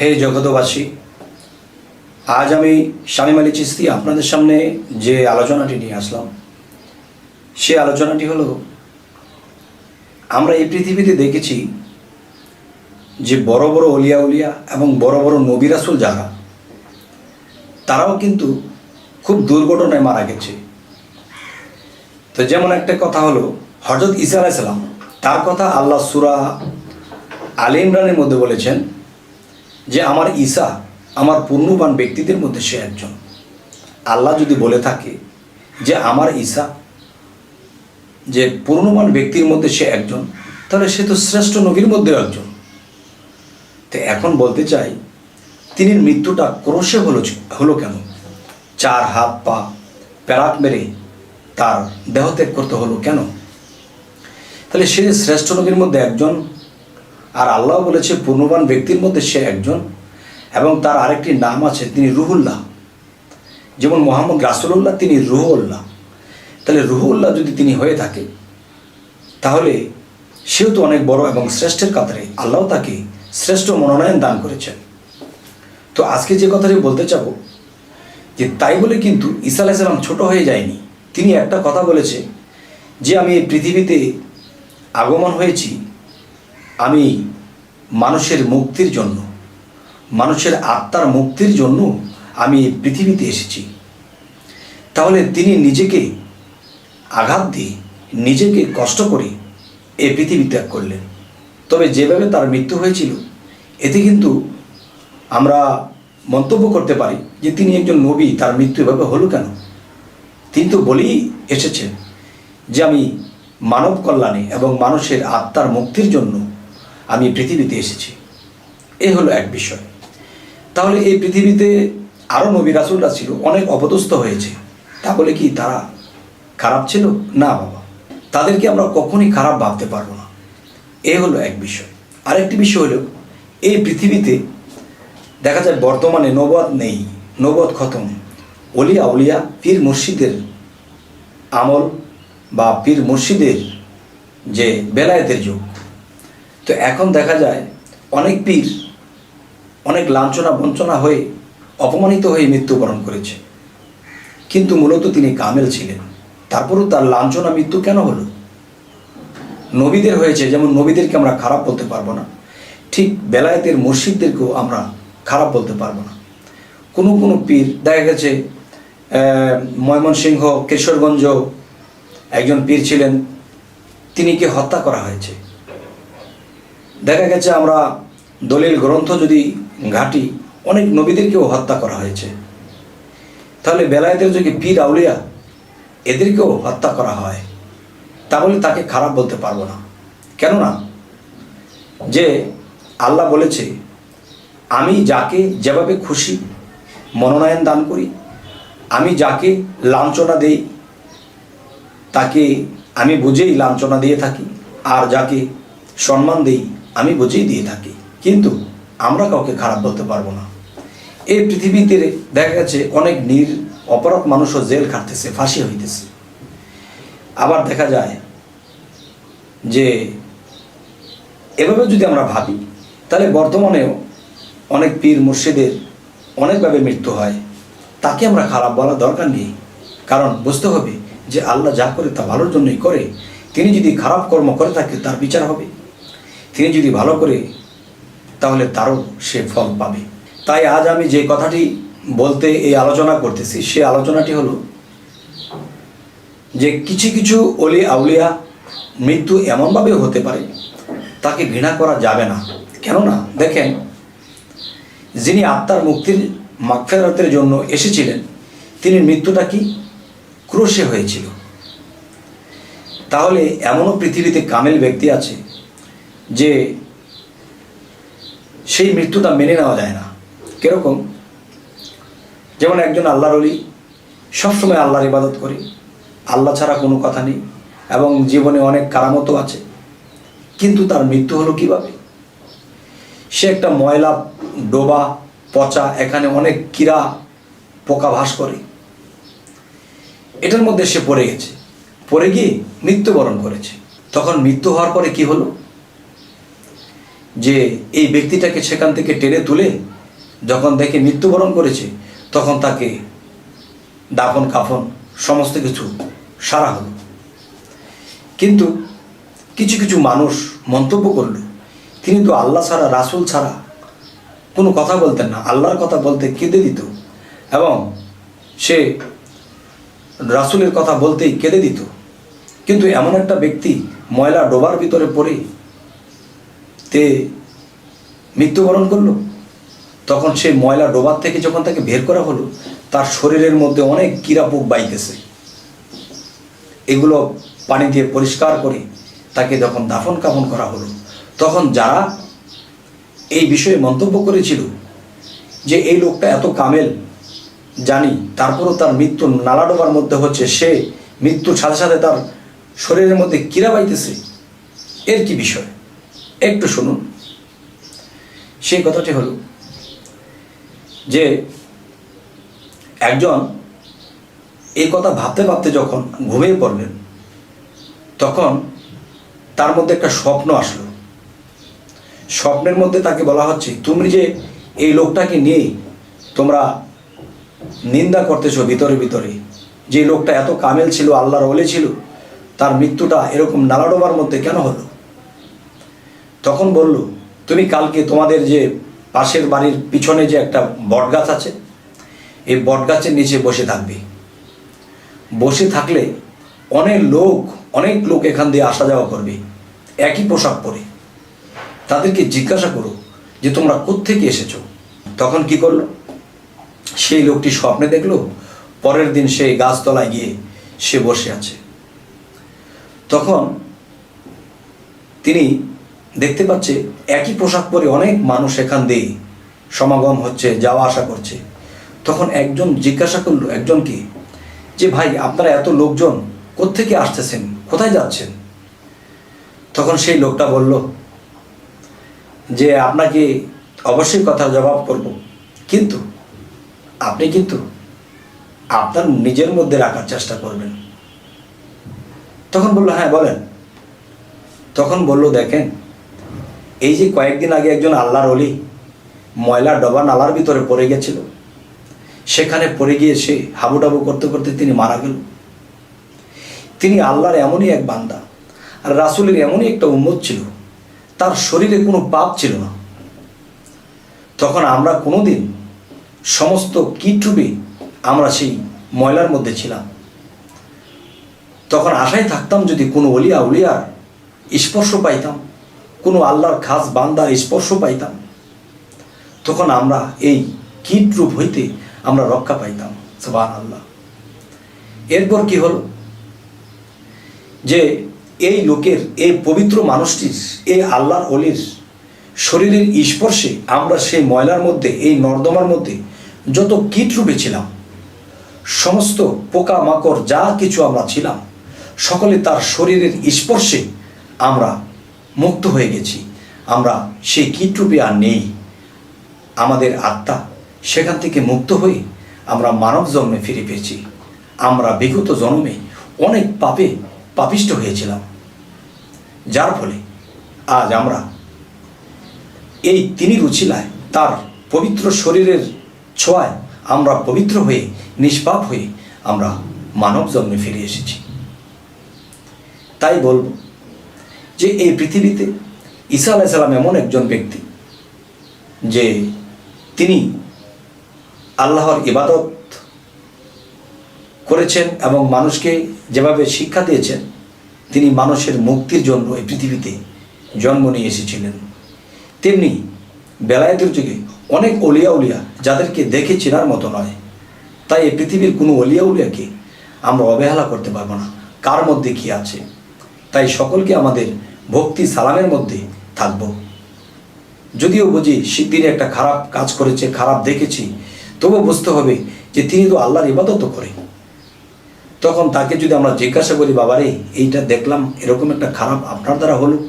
হে জগতবাসী আজ আমি শামীম আলী চিস্তি আপনাদের সামনে যে আলোচনাটি নিয়ে আসলাম, সে আলোচনাটি হলো, আমরা এই পৃথিবীতে দেখেছি যে বড় বড় অলিয়া উলিয়া এবং বড় বড় নবী রাসুল যারা, তারাও কিন্তু খুব দুর্ঘটনায় মারা গেছে। তো যেমন একটা কথা হলো হজরত ইসা আলাইসালাম তার কথা আল্লাহ সুরা আলী ইমরানের মধ্যে বলেছেন যে আমার ঈসা আমার পূর্ণবান ব্যক্তিদের মধ্যে সে একজন। আল্লাহ যদি বলে থাকে যে আমার ঈসা যে পূর্ণবান ব্যক্তির মধ্যে সে একজন, তাহলে সে তো শ্রেষ্ঠ নবীর মধ্যে একজন। তো এখন বলতে চাই, তিনি মৃত্যুটা ক্রোশে হলো হলো কেন? চার হাত পা, প্যারাক মেরে তার দেহত্যাগ করতে হলো কেন? তাহলে সে শ্রেষ্ঠ নবীর মধ্যে একজন আর আল্লাহ বলেছে, পূর্ণবান ব্যক্তির মধ্যে সে একজন, এবং তার আরেকটি নাম আছে, তিনি রুহুল্লাহ। যেমন মোহাম্মদ রাসুল্লাহ তিনি রুহুল্লাহ। তাহলে রুহুল্লাহ যদি তিনি হয়ে থাকে, তাহলে সেও তো অনেক বড় এবং শ্রেষ্ঠের কাতারে। আল্লাহ তাকে শ্রেষ্ঠ মনোনয়ন দান করেছেন। তো আজকে যে কথাটি বলতে চাবো, যে তাই বলে কিন্তু ঈসা আলাইসালাম ছোট হয়ে যায়নি। তিনি একটা কথা বলেছে, যে আমি এই পৃথিবীতে আগমন হয়েছি আমি মানুষের মুক্তির জন্য, মানুষের আত্মার মুক্তির জন্য আমি পৃথিবীতে এসেছি। তাহলে তিনি নিজেকে আঘাত দিয়ে, নিজেকে কষ্ট করে এই পৃথিবী ত্যাগ করলেন। তবে যেভাবে তার মৃত্যু হয়েছিল, এতে কিন্তু আমরা মন্তব্য করতে পারি যে তিনি একজন নবী, তার মৃত্যু এভাবে হলো কেন? তিনি তো বলেই এসেছেন যে আমি মানব কল্যাণে এবং মানুষের আত্মার মুক্তির জন্য আমি পৃথিবীতে এসেছি। এই হলো এক বিষয়। তাহলে এই পৃথিবীতে আরও নবী রাসুলরা ছিল, অনেক অপদস্থ হয়েছে। তা বলে কি তারা খারাপ ছিল? না বাবা। তাদেরকে আমরা কখনই খারাপ ভাবতে পারব না। এ হলো এক বিষয়। আরেকটি বিষয় হলো, এই পৃথিবীতে দেখা যায় বর্তমানে নবদ নেই, নবদ খতম। অলিয়া উলিয়া পীর মুর্শিদের আমল বা পীর মুর্শিদের যে বেলায়েতের যুগ তো এখন দেখা যায় অনেক পীর, অনেক লাঞ্ছনা বঞ্চনা হয়ে অপমানিত হয়ে মৃত্যুবরণ করেছে। কিন্তু মূলত তিনি কামেল ছিলেন। তারপরও তার লাঞ্ছনা মৃত্যু কেন হলো? নবীদের হয়েছে যেমন নবীদেরকে আমরা খারাপ বলতে পারব না, ঠিক বেলায়েতের মসজিদদেরকেও আমরা খারাপ বলতে পারব না। কোনো কোনো পীর, দেখা গেছে ময়মনসিংহ, কিশোরগঞ্জ, একজন পীর ছিলেন, তিনিকে হত্যা করা হয়েছে। দেখা গেছে আমরা দলিল গ্রন্থ যদি ঘাটি, অনেক নবীদেরকেও হত্যা করা হয়েছে। তাহলে বেলায়েতের যদি পীর আউলিয়া, এদেরকেও হত্যা করা হয়। তাহলে তাকে খারাপ বলতে পারব না। কেননা, যে আল্লাহ বলেছে, আমি যাকে যেভাবে খুশি মনোনয়ন দান করি, আমি যাকে লাঞ্ছনা দেই, তাকে আমি বুঝেই লাঞ্ছনা দিয়ে থাকি, আর যাকে সম্মান দেই আমি বুঝেই দিয়ে থাকি। কিন্তু আমরা কাউকে খারাপ বলতে পারব না। এই পৃথিবীতে দেখা গেছে অনেক নির, অপরাধ মানুষও জেল খাটতেছে, ফাঁসি হইতেছে। আবার দেখা যায় যে এভাবে যদি আমরা ভাবি, তাহলে বর্তমানেও অনেক পীর মুর্শিদের অনেকভাবে মৃত্যু হয়। তাকে আমরা খারাপ বলার দরকার নেই। কারণ বুঝতে হবে যে আল্লাহ যা করে তা ভালোর জন্যই করে। তিনি যদি খারাপ কর্ম করে থাকে, তার বিচার হবে। তিনি যদি ভালো করে, তাহলে তারও সে ফল পাবে। তাই আজ আমি যে কথাটি বলতে, এই আলোচনা করতেছি, সে আলোচনাটি হলো যে কিছু কিছু অলি আউলিয়া মৃত্যু এমনভাবে হতে পারে, তাকে ঘৃণা করা যাবে না। কেননা, দেখেন, যিনি আত্মার মুক্তির মাগফেরাতের জন্য এসেছিলেন, তিনি মৃত্যুটা কি? ক্রোশে হয়েছিল। তাহলে এমনও পৃথিবীতে কামেল ব্যক্তি আছে যে সেই মৃত্যুটা মেনে নেওয়া যায় না। কীরকম? যেমন একজন আল্লাহর অলি সবসময় আল্লাহর ইবাদত করি, আল্লাহ ছাড়া কোনো কথা নেই এবং জীবনে অনেক কারামতো আছে। কিন্তু তার মৃত্যু হলো কীভাবে? সে একটা ময়লা ডোবা, পচা, এখানে অনেক কীরা পোকা ভাস করে। এটার মধ্যে সে পড়ে গেছে। পড়ে গিয়ে মৃত্যুবরণ করেছে। তখন মৃত্যু হওয়ার পরে কি হলো? যে এই ব্যক্তিটাকে সেখান থেকে টেনে তুলে যখন দেখে মৃত্যুবরণ করেছে, তখন তাকে দাফন, কাফন, সমস্ত কিছু সারা হলো। কিন্তু কিছু কিছু মানুষ মন্তব্য করল, তিনি তো আল্লাহ ছাড়া, রাসুল ছাড়া কোনো কথা বলতেন না, আল্লাহর কথা বলতে কেঁদে দিত এবং সে রাসুলের কথা বলতেই কেঁদে দিত। কিন্তু এমন একটা ব্যক্তি ময়লা ডোবার ভিতরে পড়ে তে মৃত্যুবরণ করল? তখন সেই ময়লা ডোবার থেকে যখন তাকে বের করা হলো, তার শরীরের মধ্যে অনেক কিরাপুক বাইতেছে। এগুলো পানি দিয়ে পরিষ্কার করে তাকে যখন দাফন কাফন করা হলো, তখন যারা এই বিষয়ে মন্তব্য করেছিল যে এই লোকটা এত কামেল, জানি তারপরও তার মৃত্যু নালাডোবার মধ্যে হচ্ছে, সে মৃত্যুর সাথে সাথে তার শরীরের মধ্যে কিরা বাইতেছে, এর কি বিষয়? একটু শুনুন। সেই কথাটি হলো যে, একজন এই কথা ভাবতে ভাবতে যখন ঘুমিয়ে পড়লেন, তখন তার মধ্যে একটা স্বপ্ন আসলো। স্বপ্নের মধ্যে তাকে বলা হচ্ছে, তুমি যে এই লোকটাকে নিয়ে তোমরা নিন্দা করতেছো ভিতরে ভিতরে, যে লোকটা এত কামেল ছিল, আল্লাহর ওলে ছিল, তার মৃত্যুটা এরকম নালাডোবার মধ্যে কেন হলো? তখন বলল, তুমি কালকে তোমাদের যে পাশের বাড়ির পিছনে যে একটা বটগাছ আছে, এই বটগাছের নিচে বসে থাকবে। বসে থাকলে অনেক লোক অনেক লোক এখান দিয়ে আসা যাওয়া করবে, একই পোশাক পরে। তাদেরকে জিজ্ঞাসা করো যে, তোমরা কোত্থেকে এসেছ? তখন কি করল? সেই লোকটি স্বপ্নে দেখল, পরের দিন সেই গাছতলায় গিয়ে সে বসে আছে। তখন তিনি দেখতে পাচ্ছে একই পোশাক পরে অনেক মানুষ এখান দিয়ে সমাগম হচ্ছে, যাওয়া আসা করছে। তখন একজন জিজ্ঞাসা করল একজনকে যে ভাই, আপনারা এত লোকজন কোত্থেকে আসতেছেন? কোথায় যাচ্ছেন? তখন সেই লোকটা বলল, যে আপনাকে অবশ্যই কথা জবাব করব। কিন্তু, আপনি কিন্তু আপনার নিজের মধ্যে রাখার চেষ্টা করবেন। তখন বলল হ্যাঁ বলেন। তখন বলল, দেখেন এই যে কয়েকদিন আগে একজন আল্লাহর অলি ময়লা ডবা নালার ভিতরে পড়ে গেছিল। সেখানে পড়ে গিয়ে সে হাবুডাবু করতে করতে তিনি মারা গেল। তিনি আল্লাহর এমনই এক বান্দা আর রাসুলের এমনই একটা উন্মত ছিল, তার শরীরে কোনো পাপ ছিল না। তখন আমরা কোনোদিন সমস্ত কিটুবে আমরা সেই ময়লার মধ্যে ছিলাম। তখন আশায় থাকতাম যদি কোনো অলিয়া উলিয়ার স্পর্শ পাইতাম। কোনো আল্লাহর খাস বান্দার স্পর্শ পাইতাম। তখন আমরা এই কীট রূপ হইতে আমরা রক্ষা পাইতাম সবান আল্লাহ এরপর কি হলো? যে এই লোকের, এই পবিত্র মানুষটির, এই আল্লাহর অলির শরীরের স্পর্শে আমরা সেই ময়লার মধ্যে, এই নর্দমার মধ্যে যত কীট রূপে ছিলাম, সমস্ত পোকা মাকড় যা কিছু আমরা ছিলাম, সকলে তার শরীরের স্পর্শে আমরা মুক্ত হয়ে গেছি। আমরা সেই কীটরূপে আর নেই। আমাদের আত্মা সেখান থেকে মুক্ত হয়ে আমরা মানব জন্মে ফিরে পেয়েছি। আমরা বিগত জন্মে অনেক পাপে পাপিষ্ট হয়েছিলাম। যার ফলে আজ আমরা এই তিনি রুচিলায় তার পবিত্র শরীরের ছোঁয়ায় আমরা পবিত্র হয়ে, নিষ্পাপ হয়ে আমরা মানব জন্মে ফিরে এসেছি। তাই বলব যে এই পৃথিবীতে ঈসা আলাইসাল্লাম এমন একজন ব্যক্তি যে তিনি আল্লাহর ইবাদত করেছেন এবং মানুষকে যেভাবে শিক্ষা দিয়েছেন, তিনি মানুষের মুক্তির জন্য এই পৃথিবীতে জন্ম নিয়ে এসেছিলেন। তেমনি বেলায়েতের যুগে অনেক অলিয়া উলিয়া যাদেরকে দেখে চেনার মতো নয়, তাই এই পৃথিবীর কোনো অলিয়া উলিয়াকে আমরা অবহেলা করতে পারব না। কার মধ্যে কী আছে? তাই সকলকে আমাদের ভক্তি সালামের মধ্যে থাকব। যদিও বুঝি তিনি একটা খারাপ কাজ করেছে, খারাপ দেখেছি, তবুও বুঝতে হবে যে তিনি তো আল্লাহর ইবাদত করে তখন তাকে যদি আমরা জিজ্ঞাসা করি, বাবারে, এইটা দেখলাম, এরকম একটা খারাপ আপনার দ্বারা হলো?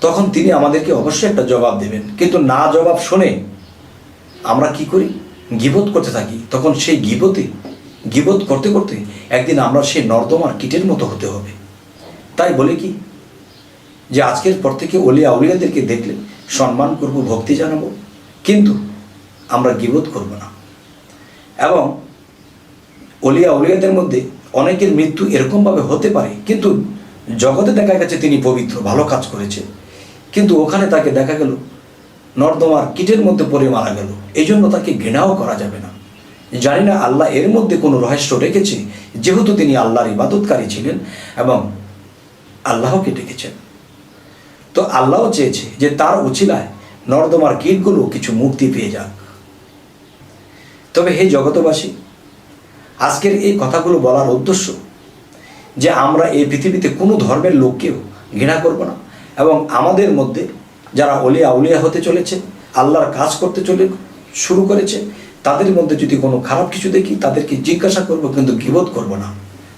তখন তিনি আমাদেরকে অবশ্যই একটা জবাব দেবেন। কিন্তু না জবাব শুনে আমরা কি করি? গিবত করতে থাকি। তখন সেই গিবতে, গিবত করতে করতে একদিন আমরা সেই নর্দমার কীটের মতো হতে হবে। তাই বলে কি? যে আজকের পর থেকে অলিয়া আউলিয়াদেরকে দেখলে সম্মান করব, ভক্তি জানাব, কিন্তু আমরা গিবোধ করব না। এবং অলিয়া উলিয়াদের মধ্যে অনেকের মৃত্যু এরকমভাবে হতে পারে, কিন্তু জগতে দেখা গেছে তিনি পবিত্র, ভালো কাজ করেছে। কিন্তু ওখানে তাকে দেখা গেল, নর্দমার কিটের মধ্যে পড়ে মারা গেল। এই জন্য তাকে ঘৃণাও করা যাবে না। জানি না আল্লাহ এর মধ্যে কোনো রহস্য রেখেছে, যেহেতু তিনি আল্লাহর ইবাদতকারী ছিলেন এবং আল্লাহকে ডেকেছেন। তো আল্লাহও চেয়েছে যে তার উচিলায় নর্দমার কীটগুলো কিছু মুক্তি পেয়ে যাক। তবে হে জগতবাসী, আজকের এই কথাগুলো বলার উদ্দেশ্য যে আমরা এই পৃথিবীতে কোনো ধর্মের লোককেও ঘৃণা করব না এবং আমাদের মধ্যে যারা অলিয়া উলিয়া হতে চলেছে, আল্লাহর কাজ করতে চলে শুরু করেছে, তাদের মধ্যে যদি কোনো খারাপ কিছু দেখি, তাদেরকে জিজ্ঞাসা করব কিন্তু গিবোধ করব না।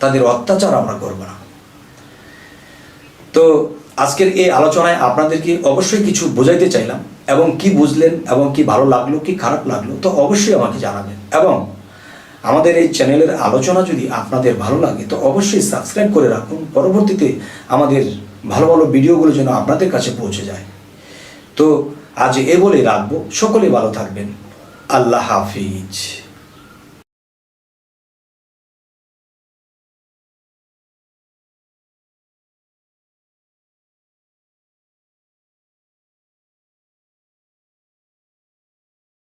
তাদের অত্যাচার আমরা করব না। তো আজকের এই আলোচনায় আপনাদেরকে অবশ্যই কিছু বোঝাইতে চাইলাম এবং কি বুঝলেন এবং কি ভালো লাগল, কি খারাপ লাগল, তো অবশ্যই আমাকে জানাবেন। এবং আমাদের এই চ্যানেলের আলোচনা যদি আপনাদের ভালো লাগে, তো অবশ্যই সাবস্ক্রাইব করে রাখুন। পরবর্তীতে আমাদের ভালো ভালো ভিডিওগুলো যেন আপনাদের কাছে পৌঁছে যায়। তো আজ এ বলে রাখব। সকলে ভালো থাকবেন। আল্লাহ হাফিজ।